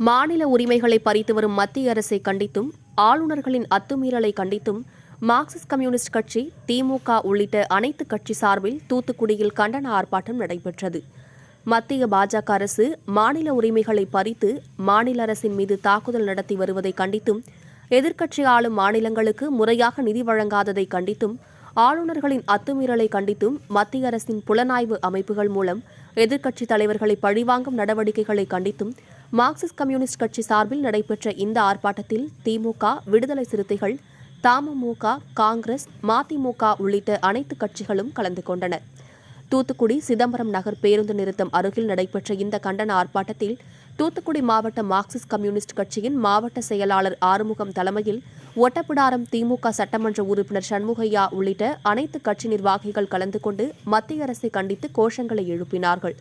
மாநில உரிமைகளை பறித்து வரும் மத்திய அரசை கண்டித்தும் ஆளுநர்களின் அத்துமீறலை கண்டித்தும் மார்க்சிஸ்ட் கம்யூனிஸ்ட் கட்சி திமுக உள்ளிட்ட அனைத்து கட்சி சார்பில் தூத்துக்குடியில் கண்டன ஆர்ப்பாட்டம் நடைபெற்றது. மத்திய பாஜக அரசு மாநில உரிமைகளை பறித்து மாநில அரசின் மீது தாக்குதல் நடத்தி வருவதை கண்டித்தும் எதிர்க்கட்சி ஆளும் மாநிலங்களுக்கு முறையாக நிதி வழங்காததை கண்டித்தும் ஆளுநர்களின் அத்துமீறலை கண்டித்தும் மத்திய அரசின் புலனாய்வு அமைப்புகள் மூலம் எதிர்க்கட்சித் தலைவர்களை பழிவாங்கும் நடவடிக்கைகளை கண்டித்தும் மார்க்சிஸ்ட் கம்யூனிஸ்ட் கட்சி சார்பில் நடைபெற்ற இந்த ஆர்ப்பாட்டத்தில் திமுக விடுதலை சிறுத்தைகள் தமுமுக காங்கிரஸ் மதிமுக உள்ளிட்ட அனைத்து கட்சிகளும் கலந்து கொண்டன. தூத்துக்குடி சிதம்பரம் நகர் பேருந்து நிறுத்தம் அருகில் நடைபெற்ற இந்த கண்டன ஆர்ப்பாட்டத்தில் தூத்துக்குடி மாவட்ட மார்க்சிஸ்ட் கம்யூனிஸ்ட் கட்சியின் மாவட்ட செயலாளர் ஆறுமுகம் தலைமையில் ஒட்டப்பிடாரம் திமுக சட்டமன்ற உறுப்பினர் சண்முகையா உள்ளிட்ட அனைத்து கட்சி நிர்வாகிகள் கலந்து கொண்டு மத்திய அரசை கண்டித்து கோஷங்களை எழுப்பினார்கள்.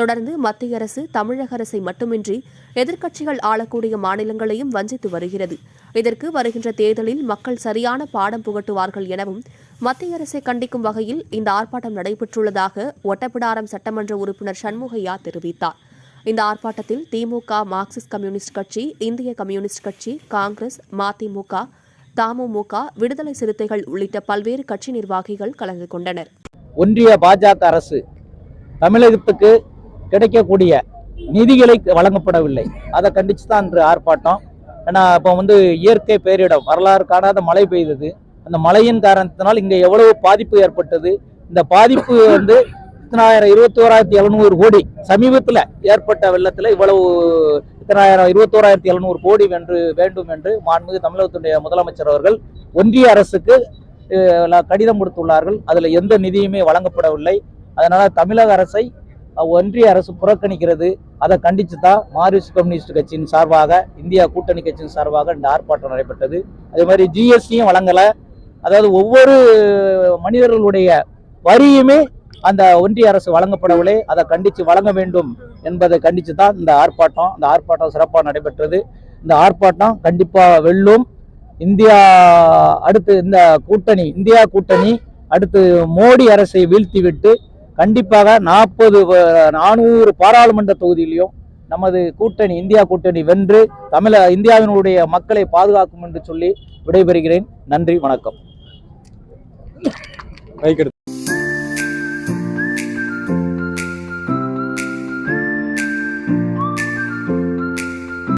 தொடர்ந்து மத்திய அரசு தமிழக அரசை மட்டுமின்றி எதிர்க்கட்சிகள் ஆளக்கூடிய மாநிலங்களையும் வஞ்சித்து வருகிறது. இதற்கு வருகின்ற தேர்தலில் மக்கள் சரியான பாடம் புகட்டுவார்கள் எனவும் மத்திய அரசை கண்டிக்கும் வகையில் இந்த ஆர்ப்பாட்டம் நடைபெற்றுள்ளதாக ஒட்டப்பிடாரம் சட்டமன்ற உறுப்பினர் சண்முகையா தெரிவித்தார். இந்த ஆர்ப்பாட்டத்தில் திமுக மார்க்சிஸ்ட் கம்யூனிஸ்ட் கட்சி இந்திய கம்யூனிஸ்ட் கட்சி காங்கிரஸ் மதிமுக தமுமுக விடுதலை சிறுத்தைகள் உள்ளிட்ட பல்வேறு கட்சி நிர்வாகிகள் கலந்து கொண்டனர். ஒன்றிய பாஜக அரசு தமிழகத்துக்கு கிடைக்கக்கூடிய நிதிகளை வழங்கப்படவில்லை. அதை கண்டித்து தான் இன்று ஆர்ப்பாட்டம். ஏன்னா இப்போ வந்து இயற்கை பேரிடம் வரலாறு காணாத மழை பெய்தது. அந்த மழையின் காரணத்தினால் இங்கே எவ்வளவு பாதிப்பு ஏற்பட்டது? இந்த பாதிப்பு வந்து இத்தனாயிரம் இருபத்தி ஓராயிரத்தி எழுநூறு கோடி சமீபத்தில் ஏற்பட்ட வெள்ளத்தில் இவ்வளவு இத்தனாயிரம் இருபத்தோராயிரத்தி எழுநூறு கோடி வென்று வேண்டும் என்று மாண்புமிகு தமிழகத்துடைய முதலமைச்சர் அவர்கள் ஒன்றிய அரசுக்கு கடிதம் கொடுத்துள்ளார்கள். அதில் எந்த நிதியுமே வழங்கப்படவில்லை. அதனால் தமிழக அரசை ஒன்றிய அரசு புறக்கணிக்கிறது. அதை கண்டித்து தான் மார்க்சிஸ்ட் கம்யூனிஸ்ட் கட்சியின் சார்பாக இந்தியா கூட்டணி கட்சியின் சார்பாக இந்த ஆர்ப்பாட்டம் நடைபெற்றது. அதே மாதிரி ஜிஎஸ்டியும் வழங்கலை. அதாவது ஒவ்வொரு மனிதர்களுடைய வரியுமே அந்த ஒன்றிய அரசு வழங்கப்படவில்லை. அதை கண்டித்து வழங்க வேண்டும் என்பதை கண்டித்து தான் இந்த ஆர்ப்பாட்டம். இந்த ஆர்ப்பாட்டம் சிறப்பாக நடைபெற்றது. இந்த ஆர்ப்பாட்டம் கண்டிப்பாக வெல்லும். இந்தியா அடுத்து இந்த கூட்டணி இந்தியா கூட்டணி அடுத்து மோடி அரசை வீழ்த்திவிட்டு கண்டிப்பாக நாற்பது நானூறு பாராளுமன்ற தொகுதியிலையும் நமது கூட்டணி இந்தியா கூட்டணி வென்று தமிழ இந்தியாவினுடைய மக்களை பாதுகாக்கும் என்று சொல்லி விடைபெறுகிறேன். நன்றி வணக்கம்.